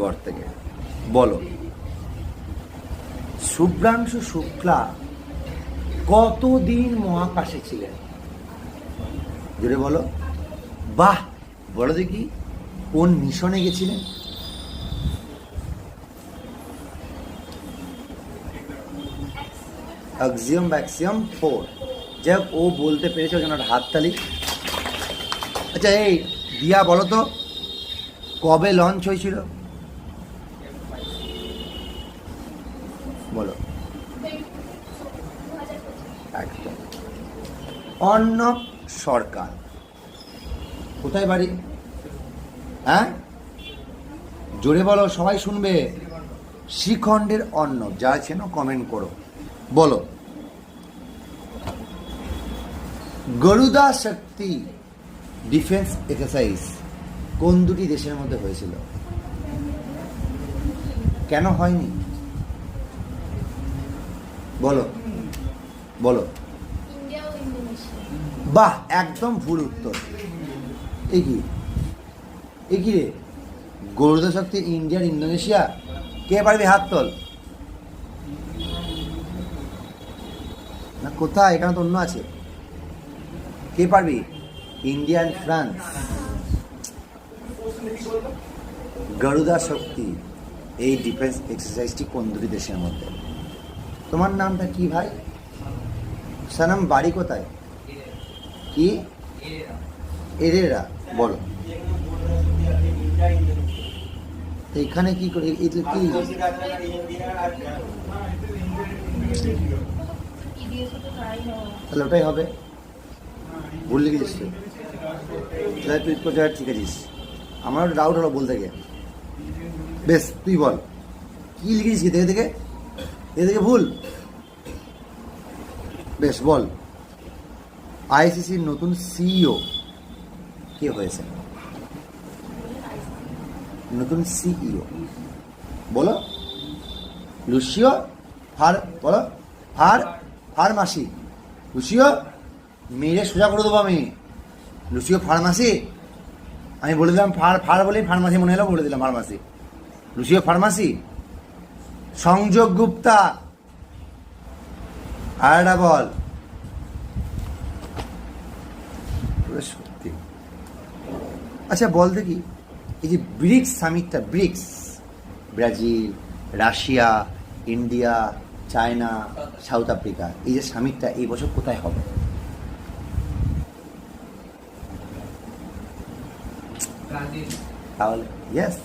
ঘর থেকে। বলো। শুভ্রাংশু শুক্লা কতদিন মহাকাশে ছিলেন? জোরে বলো। বাহ বলো দেখি কোন মিশনে গেছিলেন? অক্সিয়াম ব্যাক্সিয়াম ফোর যাই ও বলতে পেরেছে ওই জন্য হাততালি। আচ্ছা এই দিয়া বলো তো কবে লঞ্চ হয়েছিল? বলো। একদম। অর্ণব সরকার। কোথায় বাড়ি? হ্যাঁ? জোরে বলো, সবাই শুনবে। শ্রীখণ্ডের অর্ণব যারা চেনো কমেন্ট করো। বলো। গরুদা শক্তি ডিফেন্স এক্সারসাইজ কোন দুটি দেশের মধ্যে হয়েছিল? কেন হয়নি? বলো। বলো। বাহ একদম ভুল উত্তর। এই কি? কি রে? গরুদা শক্তি ইন্ডিয়ার ইন্দোনেশিয়া? কে পারবি হাত তোল? না কোথায়? এখানে তো অন্য আছে। কে পারবি? Indian France. গরুদা শক্তি এই ডিফেন্স এক্সারসাইজটি কোন দুটি দেশের মধ্যে? তোমার নামটা কি ভাই? সানাম, বাড়ি কোথায়? কি? এরেরা, বলো। এখানে কি করে এটা কি? তাহলে ওটাই হবে। ভুল লিখেছিস তুই। তাহলে তুই কোথায় ঠিক আছিস। আমার ডাউট হলো বলতে গিয়ে। বেশ, তুই বল। কি লিখেছিস দেখে দেখে দেখে ভুল। বেশ, বল। আইসিসির নতুন সিইও কে হয়েছে? নতুন সিইও বলো। লুসিও ফার, বলো। ফার ফার্মাসি লুসিও, মেরে সোজা করে দেবো আমি। লুসিও ফার্মাসি আমি বলে দিলাম ফার ফার বলেই ফার্মাসি মনে হলো, বলে দিলাম ফার্মাসি লুসিও ফার্মাসি সংযোগ গুপ্তা। আর একটা বল। সত্যি আচ্ছা বল দেখি। এই যে BRICS সামিটটা BRICS. Brazil Russia India China South Africa. এই যে সামিটটা এই বছর কোথায় হবে? তাহলে ইয়েস